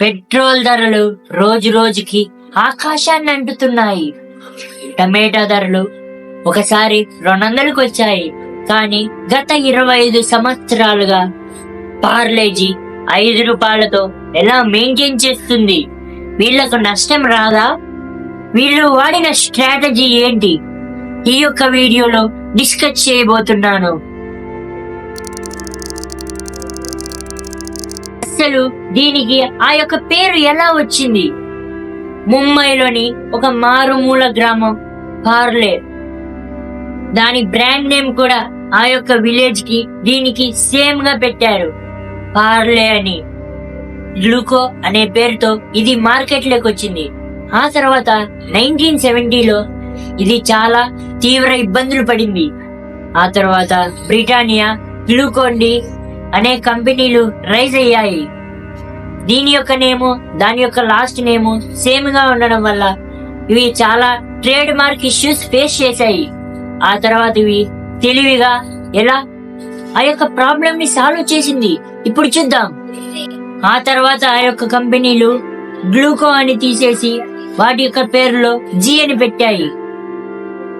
Petrol ధరలు రోజు రోజుకి ఆకాశాన్ని అంటుతున్నాయి. టమాటా ధరలు ఒకసారి రెండు వందలకు వచ్చాయి కానీ గత ఇరవై ఐదు సంవత్సరాలుగా పార్లేజీ ఐదు రూపాయలతో ఎలా మెయింటైన్ చేస్తుంది? వీళ్ళకు నష్టం రాదా? వీళ్ళు వాడిన స్ట్రాటజీ ఏంటి? ఈ యొక్క వీడియోలో డిస్కస్ చేయబోతున్నాను. అసలు దీనికి ఆ యొక్క పేరు ఎలా వచ్చింది? ముంబైలోని ఒక మారుమూల గ్రామం పార్లే. దాని బ్రాండ్ నేమ్ కూడా ఆ యొక్క విలేజ్కి దీనికి సేమ్గా పెట్టారు. పార్లే అని. గ్లూకో అనే పేరుతో ఇది మార్కెట్లోకి వచ్చింది. ఆ తర్వాత నైన్టీన్ సెవెంటీలో ఇది చాలా తీవ్ర ఇబ్బందులు పడింది. ఆ తర్వాత బ్రిటానియా గ్లూకోన్ డి అనే కంపెనీలు రైజ్ అయ్యాయి. దీని యొక్క నేము దాని యొక్క లాస్ట్ నేము సేమ్గా ఉండడం వల్ల ఇవి చాలా ట్రేడ్ మార్క్ ఇష్యూస్ ఫేస్ చేశాయి. ఆ తర్వాత ఇవి తెలివిగా ఎలా ఆ యొక్క ప్రాబ్లం ని సాల్వ్ చేసింది. ఇప్పుడు చూద్దాం. ఆ తర్వాత ఆ యొక్క కంపెనీలు గ్లూకో అని తీసేసి వాటి యొక్క పేరులో జీ అని పెట్టాయి.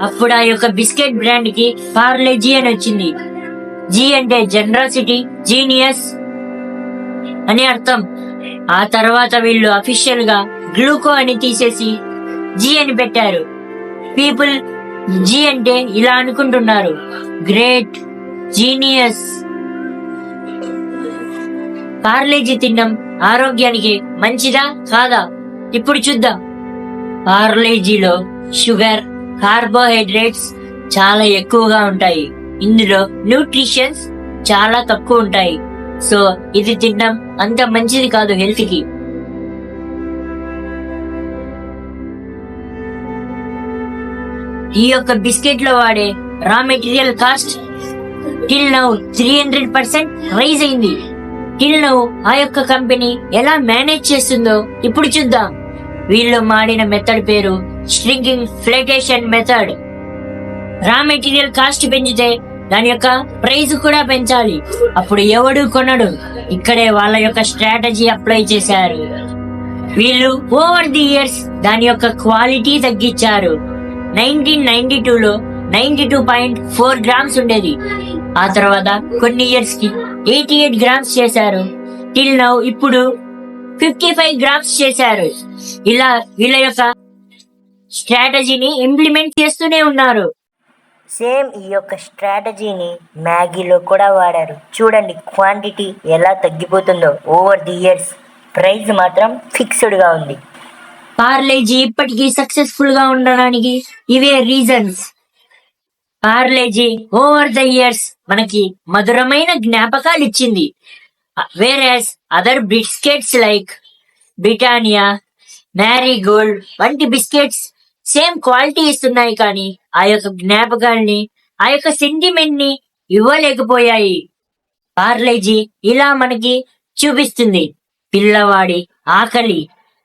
అప్పుడు ఆ యొక్క బిస్కెట్ బ్రాండ్కి పార్లే జీ అని వచ్చింది. జీ అంటే జనరాసిటీ జీనియస్ అని అర్థం. ఆ తర్వాత వీళ్ళు అఫీషియల్గా గ్లూకో అని తీసేసి జీ అని పెట్టారు. పీపుల్ జీ అంటే ఇలా అనుకుంటున్నారు. గ్రేట్ జీనియస్ పార్లేజీ తినడం ఆరోగ్యానికి మంచిదా కాదా? ఇప్పుడు చూద్దాం. పార్లేజీలో షుగర్ కార్బోహైడ్రేట్స్ చాలా ఎక్కువగా ఉంటాయి. ఇందులో న్యూట్రిషన్స్ చాలా తక్కువ ఉంటాయి. సో ఇది తినడం అంత మంచిది కాదు హెల్త్కి. ఈ యొక్క బిస్కెట్లో వాడే raw material cost till now three hundred percent rise అయింది. టిల్ నౌ ఆ యొక్క కంపెనీ ఎలా మేనేజ్ చేస్తుందో ఇప్పుడు చూద్దాం. వీళ్ళు మాడిన మెథడ్ పేరు shrinking flation method raw material cost పెంచితే దాని యొక్క ప్రైస్ కూడా పెంచాలి. అప్పుడు ఎవడు కొనడు. ఇక్కడే వాళ్ళ యొక్క స్ట్రాటజీ అప్లై చేశారు. వీళ్ళు ఓవర్ ది ఇయర్స్ దాని యొక్క క్వాలిటీ తగ్గించారు. నైన్టీన్ నైన్టీ టూలో ninety two point four grams ఉండేది. ఆ తర్వాత కొన్ని ఇయర్స్కి ఎయిటీ ఎయిట్ గ్రామ్స్ చేశారు. టిల్ నౌ ఇప్పుడు ఫిఫ్టీ ఫైవ్ గ్రామ్స్ చేశారు. ఇలా వీళ్ళ యొక్క స్ట్రాటజీని ఇంప్లిమెంట్ చేస్తూనే ఉన్నారు. సేమ్ ఈ యొక్క స్ట్రాటజీని మ్యాగీలో కూడా వాడారు? చూడండి క్వాంటిటీ ఎలా తగ్గిపోతుందో. ఓవర్ ది ఇయర్స్ ప్రైస్ మాత్రం ఫిక్స్డ్గా ఉంది. పార్లేజీ ఇప్పటికీ సక్సెస్ఫుల్గా ఉండడానికి ఇవే reasons Parle G over the years మనకి మధురమైన జ్ఞాపకాలు ఇచ్చింది. Whereas other biscuits like Britannia Marie gold వంటి బిస్కెట్స్ సేమ్ క్వాలిటీ ఇస్తున్నాయి కానీ ఆ యొక్క జ్ఞాపకాల్ని ఆ యొక్క సెంటిమెంట్ని ఇవ్వలేకపోయాయి. పార్లేజీ ఇలా మనకి చూపిస్తుంది. పిల్లవాడి ఆకలి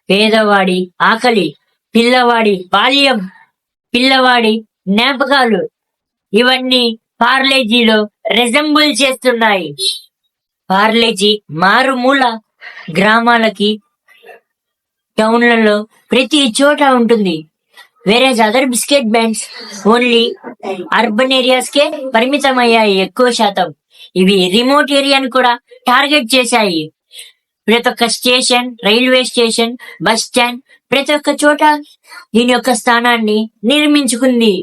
పేదవాడి ఆకలి పిల్లవాడి బాల్యం పిల్లవాడి జ్ఞాపకాలు ఇవన్నీ పార్లేజీలో రెజంబుల్ చేస్తున్నాయి. పార్లేజీ మారుమూల గ్రామాలకి టౌన్లలో ప్రతి చోట ఉంటుంది. Whereas other biscuit brands only urban areas కే పరిమితం అయ్యాయి ఎక్కువ శాతం. ఇవి రిమోట్ ఏరియాని కూడా టార్గెట్ చేశాయి. ప్రతి ఒక్క station railway station bus stand ప్రతి ఒక్క చోట దీని యొక్క స్థానాన్ని నిర్మించుకుంది.